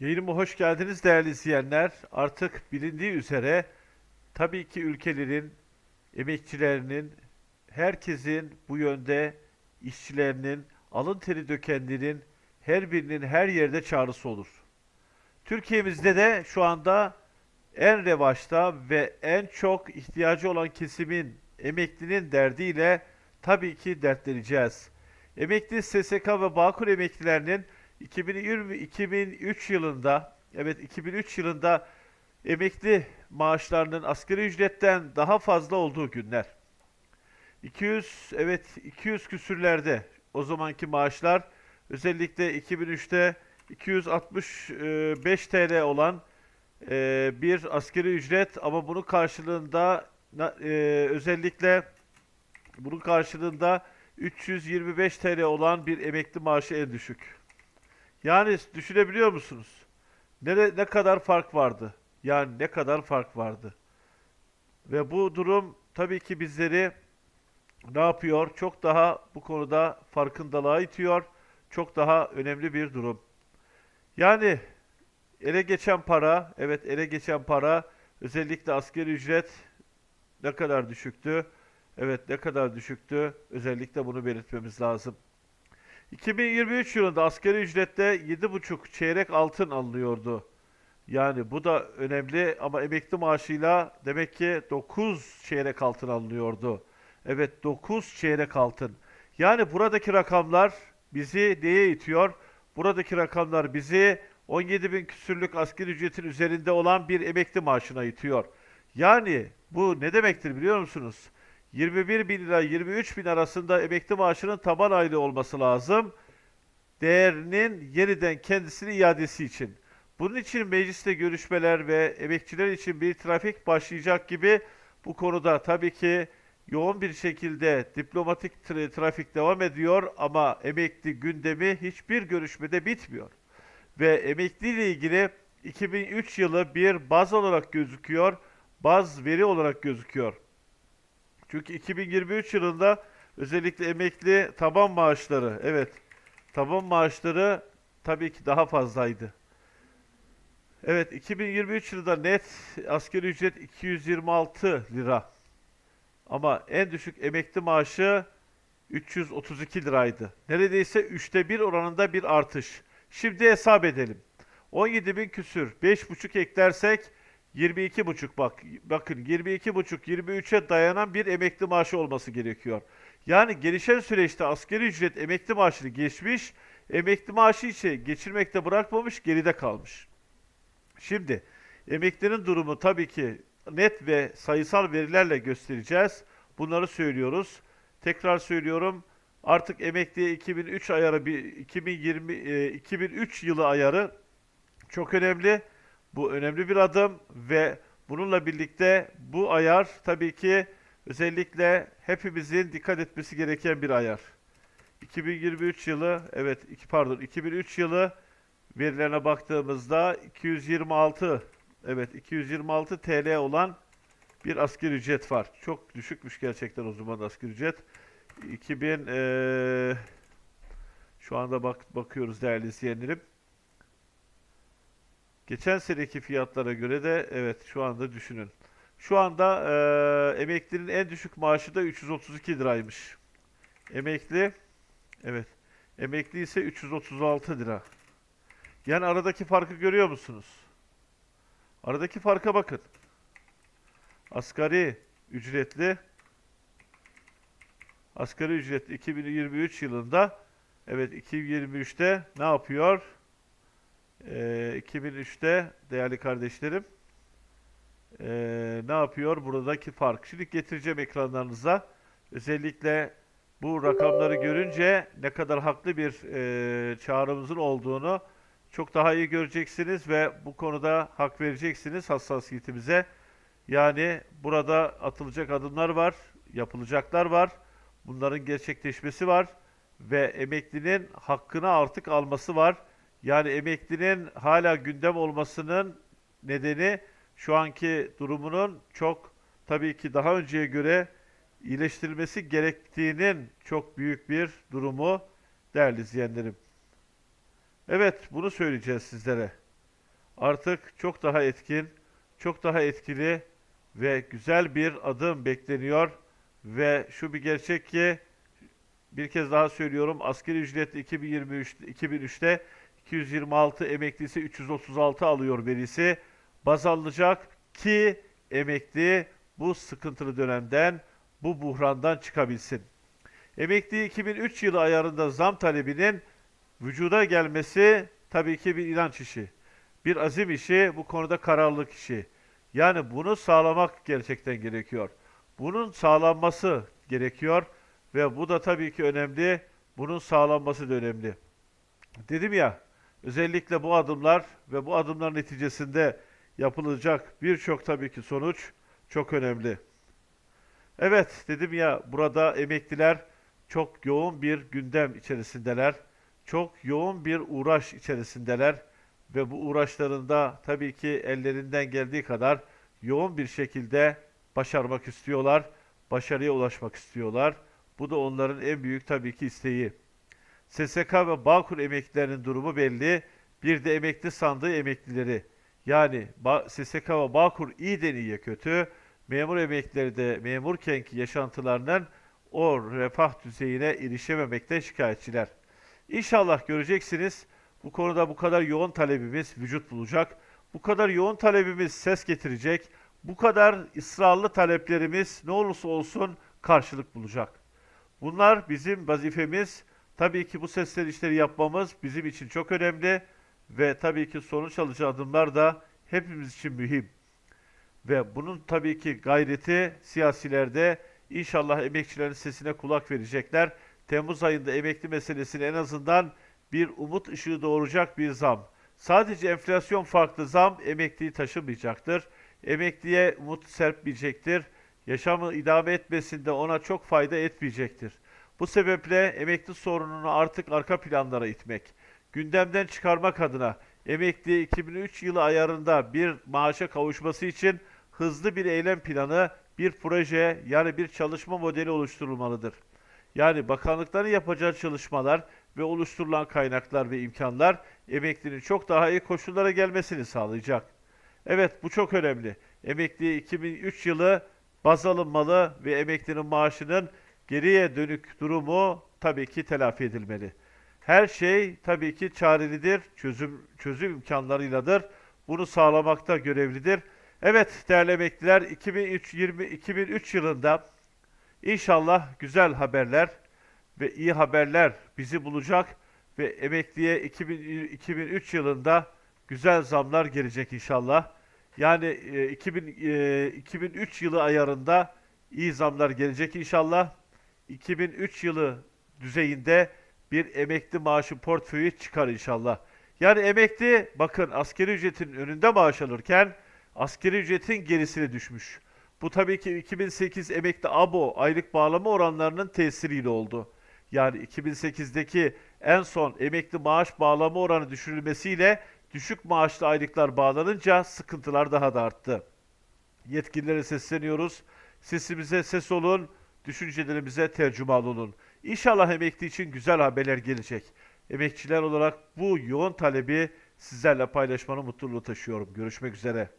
Yayınıma hoş geldiniz değerli izleyenler. Artık bilindiği üzere tabii ki ülkelerin, emekçilerinin, herkesin bu yönde işçilerinin, alın teri dökenlerin her birinin her yerde çağrısı olur. Türkiye'mizde de şu anda en revaçta ve en çok ihtiyacı olan kesimin, emeklinin derdiyle tabii ki dertleneceğiz. Emekli SSK ve Bağkur emeklilerinin 2020 2003 yılında evet 2003 yılında emekli maaşlarının asgari ücretten daha fazla olduğu günler. 200 evet 200 küsürlerde o zamanki maaşlar özellikle 2003'te 265 TL olan e, bir asgari ücret ama bunun karşılığında e, özellikle bunun karşılığında 325 TL olan bir emekli maaşı en düşük. Yani düşünebiliyor musunuz? Ne, ne kadar fark vardı? Yani ne kadar fark vardı? Ve bu durum tabii ki bizleri ne yapıyor? Çok daha bu konuda farkındalığa itiyor. Çok daha önemli bir durum. Yani ele geçen para, evet ele geçen para özellikle asgari ücret ne kadar düşüktü? Evet ne kadar düşüktü? Özellikle bunu belirtmemiz lazım. 2023 yılında asgari ücrette 7,5 çeyrek altın alınıyordu. Yani bu da önemli ama emekli maaşıyla demek ki 9 çeyrek altın alınıyordu. Evet 9 çeyrek altın. Yani buradaki rakamlar bizi neye itiyor? Buradaki rakamlar bizi 17 bin küsürlük asgari ücretin üzerinde olan bir emekli maaşına itiyor. Yani bu ne demektir biliyor musunuz? 21 bin lira 23 bin arasında emekli maaşının taban aylığı olması lazım. Değerinin yeniden kendisine iadesi için. Bunun için mecliste görüşmeler ve emekçiler için bir trafik başlayacak gibi bu konuda tabii ki yoğun bir şekilde diplomatik tra- trafik devam ediyor ama emekli gündemi hiçbir görüşmede bitmiyor. Ve emekli ile ilgili 2003 yılı bir baz olarak gözüküyor, baz veri olarak gözüküyor. Çünkü 2023 yılında özellikle emekli taban maaşları, evet taban maaşları tabii ki daha fazlaydı. Evet 2023 yılında net asgari ücret 226 lira. Ama en düşük emekli maaşı 332 liraydı. Neredeyse üçte bir oranında bir artış. Şimdi hesap edelim. 17 bin küsür 5,5 eklersek 22,5 bak bakın 22,5 23'e dayanan bir emekli maaşı olması gerekiyor. Yani gelişen süreçte asgari ücret emekli maaşını geçmiş, emekli maaşı ise geçirmekte bırakmamış, geride kalmış. Şimdi emeklinin durumu tabii ki net ve sayısal verilerle göstereceğiz. Bunları söylüyoruz. Tekrar söylüyorum. Artık emekliye 2003 ayarı bir 2020 e, 2003 yılı ayarı çok önemli. Bu önemli bir adım ve bununla birlikte bu ayar tabii ki özellikle hepimizin dikkat etmesi gereken bir ayar. 2023 yılı evet iki pardon 2003 yılı verilerine baktığımızda 226 evet 226 TL olan bir asgari ücret var. Çok düşükmüş gerçekten o zaman asgari ücret. 2000 eee, şu anda bak bakıyoruz değerli izleyenlerim. Geçen seneki fiyatlara göre de evet şu anda düşünün. Şu anda eee, emeklinin en düşük maaşı da 332 liraymış. Emekli evet emekli ise 336 lira. Yani aradaki farkı görüyor musunuz? Aradaki farka bakın. Asgari ücretli asgari ücret 2023 yılında evet 2023'te ne yapıyor? Ee, 2003'te değerli kardeşlerim ee, ne yapıyor buradaki fark? Şimdi getireceğim ekranlarınıza. Özellikle bu rakamları görünce ne kadar haklı bir ee, çağrımızın olduğunu çok daha iyi göreceksiniz ve bu konuda hak vereceksiniz hassasiyetimize. Yani burada atılacak adımlar var, yapılacaklar var. Bunların gerçekleşmesi var ve emeklinin hakkını artık alması var. Yani emeklinin hala gündem olmasının nedeni şu anki durumunun çok tabii ki daha önceye göre iyileştirilmesi gerektiğinin çok büyük bir durumu değerli izleyenlerim. Evet, bunu söyleyeceğiz sizlere. artık çok daha etkin, çok daha etkili ve güzel bir adım bekleniyor. Ve şu bir gerçek ki bir kez daha söylüyorum asgari ücret 2023 2003'te 226 emeklisi 336 alıyor verisi baz alınacak ki emekli bu sıkıntılı dönemden bu buhrandan çıkabilsin. Emekli 2003 yılı ayarında zam talebinin vücuda gelmesi tabii ki bir inanç işi. Bir azim işi, bu konuda kararlılık işi. Yani bunu sağlamak gerçekten gerekiyor. Bunun sağlanması gerekiyor ve bu da tabii ki önemli. Bunun sağlanması da önemli. Dedim ya, özellikle bu adımlar ve bu adımlar neticesinde yapılacak birçok tabii ki sonuç çok önemli. Evet, dedim ya burada emekliler çok yoğun bir gündem içerisindeler. Çok yoğun bir uğraş içerisindeler ve bu uğraşlarında tabii ki ellerinden geldiği kadar yoğun bir şekilde başarmak istiyorlar, başarıya ulaşmak istiyorlar. Bu da onların en büyük tabii ki isteği. SSK ve Bağkur emeklilerinin durumu belli. Bir de emekli sandığı emeklileri. Yani SSK ve Bağkur iyiden iyiye kötü. Memur emeklileri de memurkenki yaşantılarının o refah düzeyine erişememekten şikayetçiler. İnşallah göreceksiniz bu konuda bu kadar yoğun talebimiz vücut bulacak. Bu kadar yoğun talebimiz ses getirecek. Bu kadar ısrarlı taleplerimiz ne olursa olsun karşılık bulacak. Bunlar bizim vazifemiz. Tabii ki bu seslenişleri yapmamız bizim için çok önemli ve tabii ki sonuç alıcı adımlar da hepimiz için mühim. Ve bunun tabii ki gayreti siyasilerde inşallah emekçilerin sesine kulak verecekler. Temmuz ayında emekli meselesini en azından bir umut ışığı doğuracak bir zam. Sadece enflasyon farklı zam emekliyi taşımayacaktır. Emekliye umut serpmeyecektir. Yaşamı idame etmesinde ona çok fayda etmeyecektir. Bu sebeple emekli sorununu artık arka planlara itmek, gündemden çıkarmak adına emekli 2003 yılı ayarında bir maaşa kavuşması için hızlı bir eylem planı, bir proje yani bir çalışma modeli oluşturulmalıdır. Yani bakanlıkların yapacağı çalışmalar ve oluşturulan kaynaklar ve imkanlar emeklinin çok daha iyi koşullara gelmesini sağlayacak. Evet bu çok önemli. Emekli 2003 yılı baz alınmalı ve emeklinin maaşının geriye dönük durumu tabii ki telafi edilmeli. Her şey tabii ki çarelidir, çözüm çözüm imkanlarıyladır. Bunu sağlamakta görevlidir. Evet değerli emekliler 2003 20 2003 yılında inşallah güzel haberler ve iyi haberler bizi bulacak ve emekliye 2000 2003 yılında güzel zamlar gelecek inşallah. Yani e, 2000 e, 2003 yılı ayarında iyi zamlar gelecek inşallah. 2003 yılı düzeyinde bir emekli maaşı portföyü çıkar inşallah. Yani emekli bakın askeri ücretin önünde maaş alırken askeri ücretin gerisine düşmüş. Bu tabii ki 2008 emekli abo aylık bağlama oranlarının tesiriyle oldu. Yani 2008'deki en son emekli maaş bağlama oranı düşürülmesiyle düşük maaşlı aylıklar bağlanınca sıkıntılar daha da arttı. Yetkililere sesleniyoruz. Sesimize ses olun, düşüncelerimize tercüman olun. İnşallah emekli için güzel haberler gelecek. Emekçiler olarak bu yoğun talebi sizlerle paylaşmanın mutluluğu taşıyorum. Görüşmek üzere.